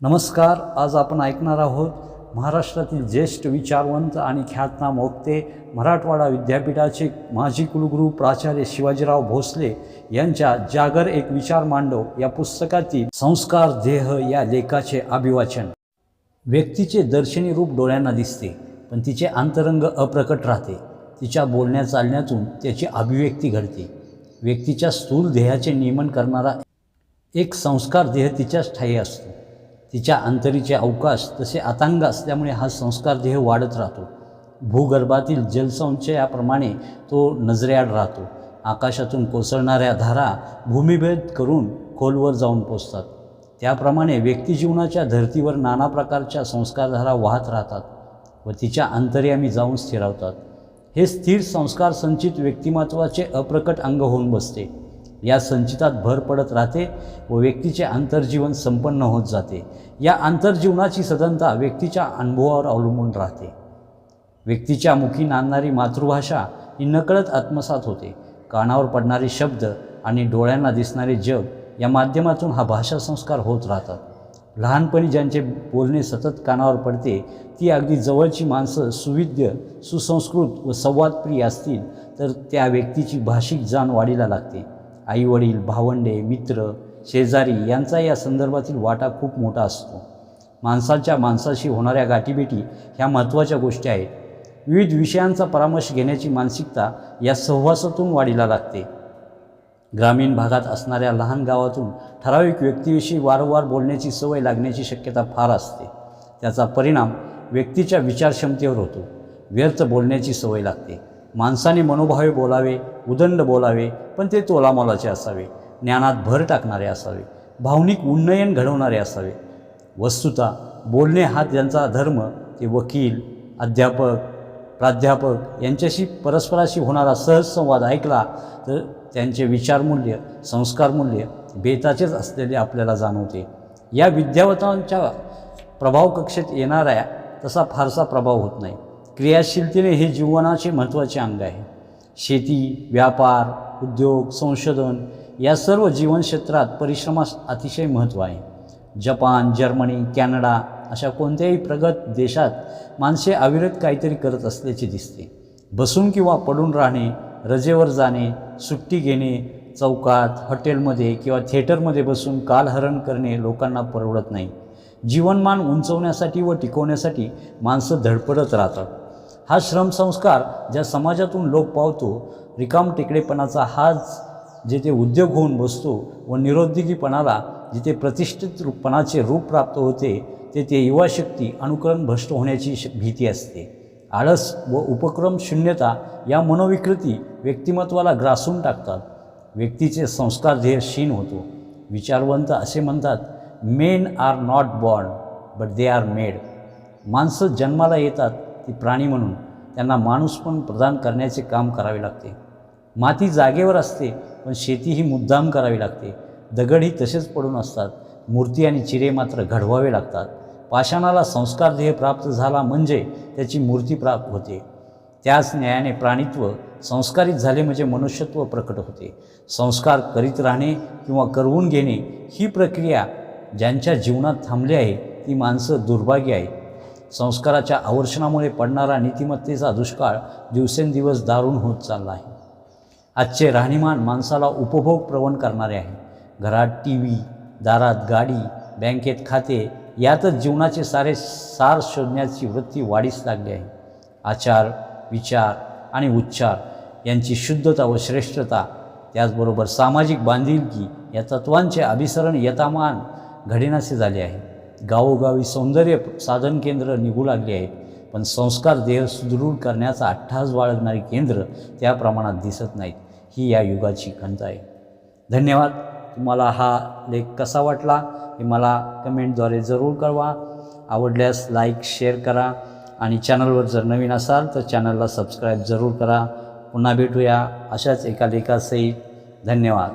नमस्कार आज आपण ऐकणार आहोत महाराष्ट्रातील ज्येष्ठ विचारवंत आणि ख्यातनाम वक्ते मराठवाडा विद्यापीठाचे माजी कुलगुरू प्राचार्य शिवाजीराव भोसले यांच्या जागर एक विचार मांडव या पुस्तकातील संस्कार देह या लेखाचे अभिवाचन. व्यक्तीचे दर्शनी रूप डोळ्यांना दिसते पण तिचे अंतरंग अप्रकट राहते. तिच्या बोलण्या चालण्यातून त्याची अभिव्यक्ती घडते. व्यक्तीच्या स्थूल देहाचे नियमन करणारा एक संस्कार देह तिच्याच ठाई असतो. तिच्या अंतरीचे अवकाश तसे अतांग असल्यामुळे हा संस्कार देह वाढत राहतो. भूगर्भातील जलसंचयाप्रमाणे तो नजरेआड राहतो. आकाशातून कोसळणाऱ्या धारा भूमिभेद करून खोलवर जाऊन पोचतात. त्याप्रमाणे व्यक्तिजीवनाच्या धर्तीवर नाना प्रकारच्या संस्कारधारा वाहत राहतात व तिच्या अंतर्यामी जाऊन स्थिरावतात. हे स्थिर संस्कार संचित व्यक्तिमत्वाचे अप्रकट अंग होऊन बसते. या संचितात भर पडत राहते व व्यक्तीचे आंतरजीवन संपन्न होत जाते. या आंतरजीवनाची सदनता व्यक्तीच्या अनुभवावर अवलंबून राहते. व्यक्तीच्या मुखी नांदणारी मातृभाषा ही नकळत आत्मसात होते. कानावर पडणारे शब्द आणि डोळ्यांना दिसणारे जग या माध्यमातून हा भाषा संस्कार होत राहतात. लहानपणी ज्यांचे बोलणे सतत कानावर पडते ती अगदी जवळची माणसं सुविद्य सुसंस्कृत व संवादप्रिय असतील तर त्या व्यक्तीची भाषिक जाण वाढीला लागते. आईवडील भावंडे मित्र शेजारी यांचा या संदर्भातील वाटा खूप मोठा असतो. माणसाच्या माणसाशी होणाऱ्या गाठीभेटी ह्या महत्त्वाच्या गोष्टी आहेत. विविध विषयांचा परामर्श घेण्याची मानसिकता या सहवासातून वाढीला लागते. ग्रामीण भागात असणाऱ्या लहान गावातून ठराविक व्यक्तीविषयी वारंवार बोलण्याची सवय लागण्याची शक्यता फार असते. त्याचा परिणाम व्यक्तीच्या विचारक्षमतेवर होतो. व्यर्थ बोलण्याची सवय लागते. माणसाने मनोभावे बोलावे उदंड बोलावे पण ते तोलामोलाचे असावे. ज्ञानात भर टाकणारे असावे. भावनिक उन्नयन घडवणारे असावे. वस्तुता बोलणे हा त्यांचा धर्म ते वकील अध्यापक प्राध्यापक यांच्याशी परस्पराशी होणारा सहज संवाद ऐकला तर त्यांचे विचारमूल्य संस्कारमूल्य बेताचेच असलेले आपल्याला जाणवते. या विद्यावतांच्या प्रभाव कक्षेत येणाऱ्या तसा फारसा प्रभाव होत नाही. क्रियाशीलतेने हे जीवनाचे महत्त्वाचे अंग आहे. शेती व्यापार उद्योग संशोधन या सर्व जीवनक्षेत्रात परिश्रमास अतिशय महत्त्व आहे. जपान जर्मनी कॅनडा अशा कोणत्याही प्रगत देशात माणसे अविरत काहीतरी करत असल्याचे दिसते. बसून किंवा पडून राहणे रजेवर जाणे सुट्टी घेणे चौकात हॉटेलमध्ये किंवा थिएटरमध्ये बसून कालहरण करणे लोकांना परवडत नाही. जीवनमान उंचवण्यासाठी व टिकवण्यासाठी माणसं धडपडत राहतात. हा श्रमसंस्कार ज्या समाजातून लोप पावतो रिकाम टेकडेपणाचा हाच जेथे उद्योग होऊन बसतो व निरुद्योगीपणाला जिथे प्रतिष्ठित रूपपणाचे रूप प्राप्त होते तेथे युवाशक्ती अनुकरण भ्रष्ट होण्याची श भीती असते. आळस व उपक्रम शून्यता या मनोविकृती व्यक्तिमत्वाला ग्रासून टाकतात. व्यक्तीचे संस्कार ध्येय क्षीण होतो. विचारवंत असे म्हणतात men are not born but they are made माणसं जन्माला येतात ती प्राणी म्हणून त्यांना माणूस पण प्रदान करण्याचे काम करावे लागते. माती जागेवर असते पण शेती ही मुद्दाम करावी लागते. दगडही तसेच पडून असतात. मूर्ती आणि चिरे मात्र घडवावे लागतात. पाषाणाला संस्कार ध्येय प्राप्त झाला म्हणजे त्याची मूर्ती प्राप्त होते. त्याच न्यायाने प्राणित्व संस्कारित झाले म्हणजे मनुष्यत्व प्रकट होते. संस्कार करीत राहणे किंवा करवून घेणे ही प्रक्रिया ज्यांच्या जीवनात थांबली आहे ती माणसं दुर्भाग्य आहेत संस्काराच्या आवर्षणामुळे पडणारा नीतिमत्तेचा दुष्काळ दिवसेंदिवस दारुण होत चालला आहे. आजचे राहणीमान माणसाला उपभोग प्रवण करणारे आहे. घरात टी व्ही दारात गाडी बँकेत खाते यातच जीवनाचे सारे सार शोधण्याची वृत्ती वाढीस लागली आहे. आचार विचार आणि उच्चार यांची शुद्धता व श्रेष्ठता त्याचबरोबर सामाजिक बांधिलकी या तत्वांचे अभिसरण यथामान घडेनासे झाले आहे. गावोगावी सौंदर्य साधन केंद्र निघू लागली आहेत. पण संस्कार देह सुदृढ करण्याचा अठ्ठास बाळगणारी केंद्र त्या प्रमाणात दिसत नाहीत. ही या युगाची खंत आहे. धन्यवाद. तुम्हाला हा लेख कसा वाटला हे मला कमेंटद्वारे जरूर कळवा. आवडल्यास लाईक शेअर करा आणि चॅनलवर जर नवीन असाल तर चॅनलला सबस्क्राईब जरूर करा. पुन्हा भेटूया अशाच एका लेखासहित. धन्यवाद.